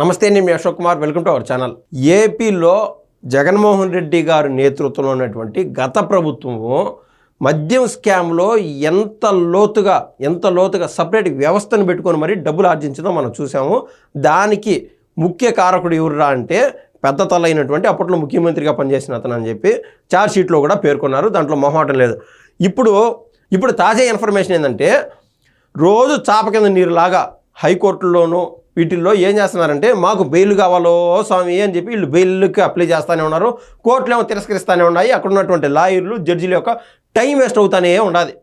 నమస్తే నేను మీ Ashok Kumar. Welcome to our channel. ఏపీలో జగన్మోహన్ రెడ్డి గారి నేతృత్వంలో ఉన్నటువంటి గత ప్రభుత్వము మద్యం స్కామ్లో ఎంత లోతుగా ఎంత లోతుగా సపరేట్ వ్యవస్థను పెట్టుకొని మరి డబ్బులు ఆర్జించడం మనం చూసాము. దానికి ముఖ్య కారకుడు ఎవరురా అంటే పెద్ద తల అయినటువంటి అప్పట్లో ముఖ్యమంత్రిగా పనిచేసిన అతను అని చెప్పి చార్జ్షీట్లో కూడా పేర్కొన్నారు. దాంట్లో మొహమాటం లేదు. ఇప్పుడు ఇప్పుడు తాజా ఇన్ఫర్మేషన్ ఏంటంటే రోజు చాప కింద నీరులాగా హైకోర్టులోనూ వీటిల్లో ఏం చేస్తున్నారంటే మాకు బెయిల్ కావాలో స్వామి అని చెప్పి వీళ్ళు బెయిల్కి అప్లై చేస్తూనే ఉన్నారు. కోర్టులు ఏమో తిరస్కరిస్తూనే ఉన్నాయి. అక్కడ ఉన్నటువంటి లాయర్లు జడ్జిల యొక్క టైం వేస్ట్ అవుతానే ఉండాలి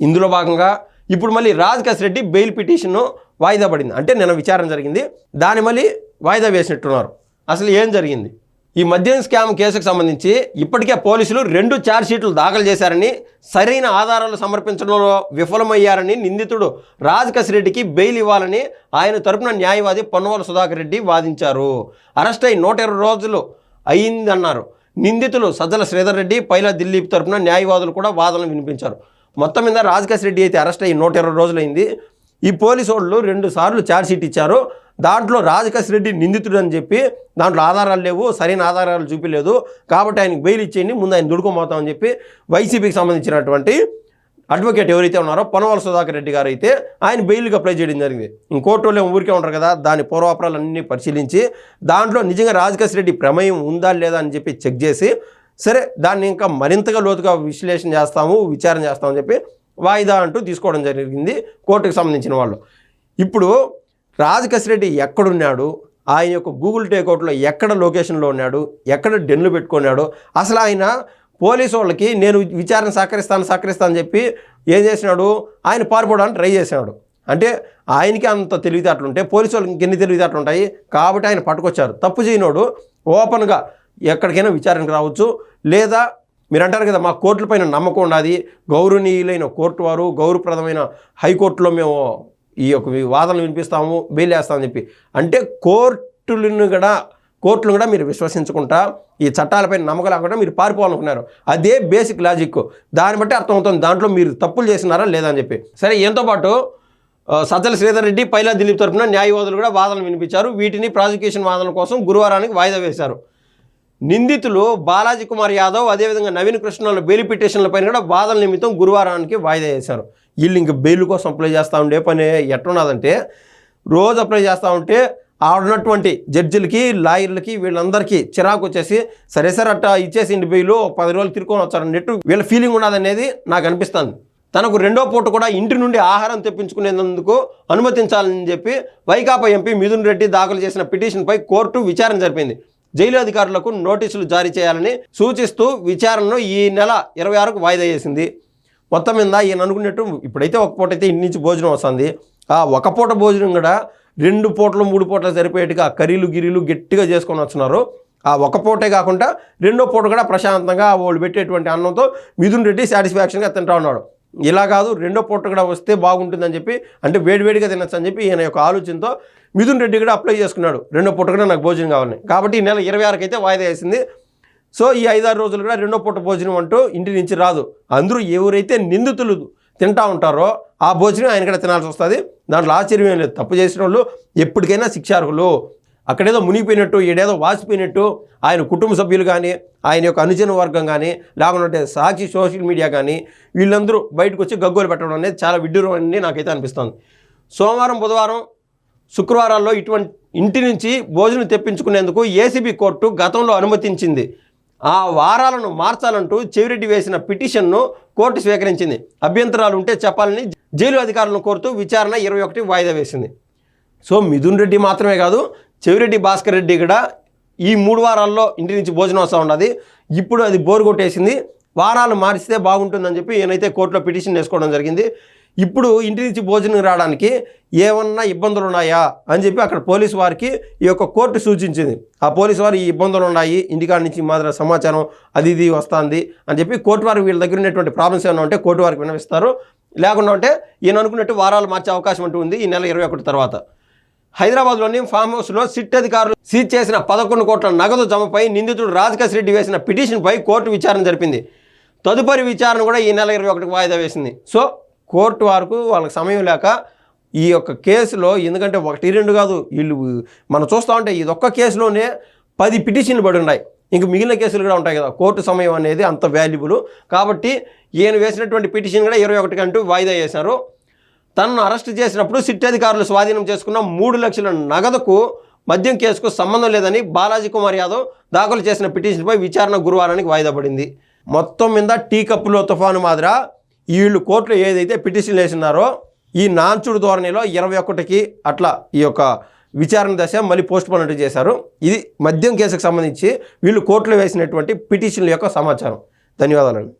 ఇందులో భాగంగా ఇప్పుడు మళ్ళీ రాజకేశ్ రెడ్డి బెయిల్ పిటిషన్ వాయిదా పడింది. అంటే నిన్న విచారణ జరిగింది. దాన్ని మళ్ళీ వాయిదా వేసినట్టున్నారు. అసలు ఏం జరిగింది? ఈ మద్యం స్కామ్ కేసుకు సంబంధించి ఇప్పటికే పోలీసులు రెండు ఛార్జ్షీట్లు దాఖలు చేశారని సరైన ఆధారాలు సమర్పించడంలో విఫలమయ్యారని నిందితుడు రాజకేశ్ రెడ్డికి బెయిల్ ఇవ్వాలని ఆయన తరపున న్యాయవాది పొన్నవల సుధాకర్ రెడ్డి వాదించారు. అరెస్ట్ అయి నూట ఇరవై రోజులు అయిందన్నారు నిందితులు సజ్జల శ్రీధర్ రెడ్డి పైలా దిలీప్ తరపున న్యాయవాదులు కూడా వాదనలు వినిపించారు. మొత్తం మీద రాజకేశ్ రెడ్డి అయితే అరెస్ట్ అయ్యి నూట ఇరవై రోజులైంది. ఈ పోలీసు వాళ్ళు రెండు సార్లు ఛార్జ్షీట్ ఇచ్చారు. దాంట్లో రాజకేశ్ రెడ్డి నిందితుడు అని చెప్పి దాంట్లో ఆధారాలు లేవు సరైన ఆధారాలు చూపించలేదు. కాబట్టి ఆయనకి బెయిల్ ఇచ్చేయండి ముందు ఆయన దుడుకోబోతామని చెప్పి వైసీపీకి సంబంధించినటువంటి అడ్వకేట్ ఎవరైతే ఉన్నారో పొనవాల సుధాకర్ రెడ్డి గారు అయితే ఆయన బెయిల్కి అప్లై చేయడం జరిగింది. ఇంకోర్టు వాళ్ళు ఊరికే ఉంటారు కదా దాని పూర్వాపరాలన్నీ పరిశీలించి దాంట్లో నిజంగా రాజకేశ్ రెడ్డి ప్రమేయం ఉందా లేదా అని చెప్పి చెక్ చేసి సరే దాన్ని ఇంకా మరింతగా లోతుగా విశ్లేషణ చేస్తాము విచారణ చేస్తామని చెప్పి వాయిదా అంటూ తీసుకోవడం జరిగింది కోర్టుకు సంబంధించిన వాళ్ళు. ఇప్పుడు రెడ్డి ఎక్కడున్నాడు? ఆయన యొక్క గూగుల్ టేకౌట్లో ఎక్కడ లొకేషన్లో ఉన్నాడు? ఎక్కడ డెన్లు పెట్టుకున్నాడు? అసలు ఆయన పోలీసు వాళ్ళకి నేను విచారణ సహకరిస్తాను సహకరిస్తాను చెప్పి ఏం చేసినాడు? ఆయన పారిపోవడానికి ట్రై చేసినాడు. అంటే ఆయనకి అంత తెలివితేటలు ఉంటాయి పోలీసు వాళ్ళకి ఇంకెన్ని తెలివితేటలు ఉంటాయి? కాబట్టి ఆయన పట్టుకొచ్చారు. తప్పు చేయనోడు ఓపెన్గా ఎక్కడికైనా విచారణకు రావచ్చు. లేదా మీరు అంటారు కదా మా కోర్టుల పైన నమ్మకం ఉన్నది గౌరవనీయులైన కోర్టు వారు గౌరవప్రదమైన హైకోర్టులో మేము ఈ యొక్క వాదనలు వినిపిస్తాము బెయిల్ వేస్తామని చెప్పి. అంటే కోర్టులను కూడా కోర్టులు కూడా మీరు విశ్వసించుకుంటా ఈ చట్టాలపై నమ్మకం లేకుండా మీరు పారిపోవాలనుకున్నారు. అదే బేసిక్ లాజిక్. దాన్ని బట్టి అర్థమవుతుంది దాంట్లో మీరు తప్పులు చేసినారా లేదా అని చెప్పి. సరే ఎంతో పాటు సజ్జల శ్రీధర్ రెడ్డి పైలా దిలీప్ తరపున న్యాయవాదులు కూడా వాదనలు వినిపించారు. వీటిని ప్రాసిక్యూషన్ వాదనల కోసం గురువారానికి వాయిదా వేశారు. నిందితులు బాలాజీ కుమార్ యాదవ్ అదేవిధంగా నవీన్ కృష్ణల బెయిల్ పిటిషన్ల పైన కూడా వాదన నిమిత్తం గురువారానికి వాయిదా వేశారు. వీళ్ళు ఇంక బెయిల్ కోసం అప్లై చేస్తూ ఉండే పని ఎట్లున్నదంటే రోజు అప్లై చేస్తూ ఉంటే ఆడున్నటువంటి జడ్జిలకి లాయర్లకి వీళ్ళందరికీ చిరాకు వచ్చేసి సరే సరే అట్ట ఇచ్చేసిండి బెయిల్ ఒక పది రోజులు తిరుకొని వచ్చారన్నట్టు వీళ్ళ ఫీలింగ్ ఉన్నదనేది నాకు అనిపిస్తుంది. తనకు రెండో పూట కూడా ఇంటి నుండి ఆహారం తెప్పించుకునేందుకు అనుమతించాలని చెప్పి వైకాపా ఎంపీ మిథున్ రెడ్డి దాఖలు చేసిన పిటిషన్పై కోర్టు విచారణ జరిపింది. జైలు అధికారులకు నోటీసులు జారీ చేయాలని సూచిస్తూ విచారణను ఈ నెల ఇరవై ఆరుకు వాయిదా చేసింది మొత్తం మీద ఈయన అనుకున్నట్టు ఇప్పుడైతే ఒక పూట అయితే ఇన్నించి భోజనం వస్తుంది. ఆ ఒక పూట భోజనం కూడా రెండు పూటలు మూడు పూటలు సరిపోయేట్టుగా కర్రీలు గిరీలు గట్టిగా చేసుకొని వస్తున్నారు. ఆ ఒక పూటే కాకుండా రెండో పూట కూడా ప్రశాంతంగా వాళ్ళు పెట్టేటువంటి అన్నంతో మిథున్ రెడ్డి సాటిస్ఫాక్షన్గా తింటా ఉన్నాడు. ఇలా కాదు రెండో పూట కూడా వస్తే బాగుంటుందని చెప్పి అంటే వేడివేడిగా తినచ్చు అని చెప్పి ఈయన యొక్క ఆలోచనతో మిథున్ రెడ్డి కూడా అప్లై చేసుకున్నాడు. రెండో పూట కూడా నాకు భోజనం కావాలని. కాబట్టి ఈ నెల ఇరవై ఆరుకి అయితే వాయిదా వేసింది. సో ఈ ఐదారు రోజులు కూడా రెండో పూట భోజనం అంటూ ఇంటి నుంచి రాదు. అందరూ ఎవరైతే నిందితులు తింటా ఉంటారో ఆ భోజనం ఆయన కూడా తినాల్సి వస్తుంది. దాంట్లో ఆశ్చర్యం ఏం లేదు. తప్పు చేసిన వాళ్ళు ఎప్పటికైనా శిక్షార్హులు. అక్కడేదో మునిగిపోయినట్టు ఈడేదో వాసిపోయినట్టు ఆయన కుటుంబ సభ్యులు కానీ ఆయన యొక్క అనుజన వర్గం కానీ లేకుంటే సాక్షి సోషల్ మీడియా కానీ వీళ్ళందరూ బయటకు వచ్చి గగ్గోలు పెట్టడం అనేది చాలా విడ్డూరం అని నాకైతే అనిపిస్తుంది. సోమవారం బుధవారం శుక్రవారాల్లో ఇటువంటి ఇంటి నుంచి భోజనం తెప్పించుకునేందుకు ఏసీబీ కోర్టు గతంలో అనుమతించింది. ఆ వారాలను మార్చాలంటూ చెవిరెడ్డి వేసిన పిటిషన్ను కోర్టు స్వీకరించింది. అభ్యంతరాలు ఉంటే చెప్పాలని జైలు అధికారులను కోరుతూ విచారణ ఇరవై ఒకటి వాయిదా వేసింది. సో మిథున్ రెడ్డి మాత్రమే కాదు చెవిరెడ్డి భాస్కర్ రెడ్డి కూడా ఈ మూడు వారాల్లో ఇంటి నుంచి భోజనం వస్తూ ఉన్నది. ఇప్పుడు అది బోరు కొట్టేసింది. వారాలు మారిస్తే బాగుంటుందని చెప్పి ఈయనైతే కోర్టులో పిటిషన్ వేసుకోవడం జరిగింది. ఇప్పుడు ఇంటి నుంచి భోజనం రావడానికి ఏమన్నా ఇబ్బందులు ఉన్నాయా అని చెప్పి అక్కడ పోలీసు వారికి ఈ యొక్క కోర్టు సూచించింది. ఆ పోలీసు వారు ఈ ఇబ్బందులు ఉన్నాయి ఇంటికాడ నుంచి మాదిరి సమాచారం అది ఇది వస్తుంది అని చెప్పి కోర్టు వారికి వీళ్ళ దగ్గర ఉన్నటువంటి ప్రాబ్లమ్స్ ఏమైనా ఉంటే కోర్టు వారికి వినవిస్తారు లేకుండా ఉంటే ఈయన అనుకున్నట్టు వారాలు మార్చే అవకాశం ఉంటుంది ఉంది ఈ నెల ఇరవై ఒకటి తర్వాత. హైదరాబాద్లోని ఫామ్ హౌస్లో సిట్ అధికారులు సీజ్ చేసిన పదకొండు కోట్ల నగదు జమపై నిందితుడు రాజకేశ్ రెడ్డి వేసిన పిటిషన్పై కోర్టు విచారణ జరిపింది. తదుపరి విచారణ కూడా ఈ నెల ఇరవై ఒకటికి వాయిదా వేసింది. సో కోర్టు వరకు వాళ్ళకి సమయం లేక ఈ యొక్క కేసులో ఎందుకంటే ఒకటి రెండు కాదు వీళ్ళు మనం చూస్తూ ఉంటే ఇది ఒక్క కేసులోనే పది పిటిషన్లు పడి ఉన్నాయి. ఇంక మిగిలిన కేసులు కూడా ఉంటాయి కదా కోర్టు సమయం అనేది అంత వాల్యుబుల్ కాబట్టి ఈయన వేసినటువంటి పిటిషన్ కూడా ఇరవై ఒకటి అంటూ వాయిదా వేశారు. తనను అరెస్ట్ చేసినప్పుడు సిట్ అధికారులు స్వాధీనం చేసుకున్న మూడు లక్షల నగదుకు మద్యం కేసుకు సంబంధం లేదని బాలాజీ కుమార్ యాదవ్ దాఖలు చేసిన పిటిషన్పై విచారణ గురువారానికి వాయిదా పడింది. మొత్తం మీద టీ కప్పులో తుఫాను మాదిర వీళ్ళు కోర్టులో ఏదైతే పిటిషన్లు వేసినారో ఈ నాంచుడు ధోరణిలో ఇరవై ఒకటికి అట్లా ఈ యొక్క విచారణ దశ మళ్ళీ పోస్ట్ పోన్ చేశారు. ఇది మద్యం కేసుకు సంబంధించి వీళ్ళు కోర్టులో వేసినటువంటి పిటిషన్ల యొక్క సమాచారం. ధన్యవాదాలండి.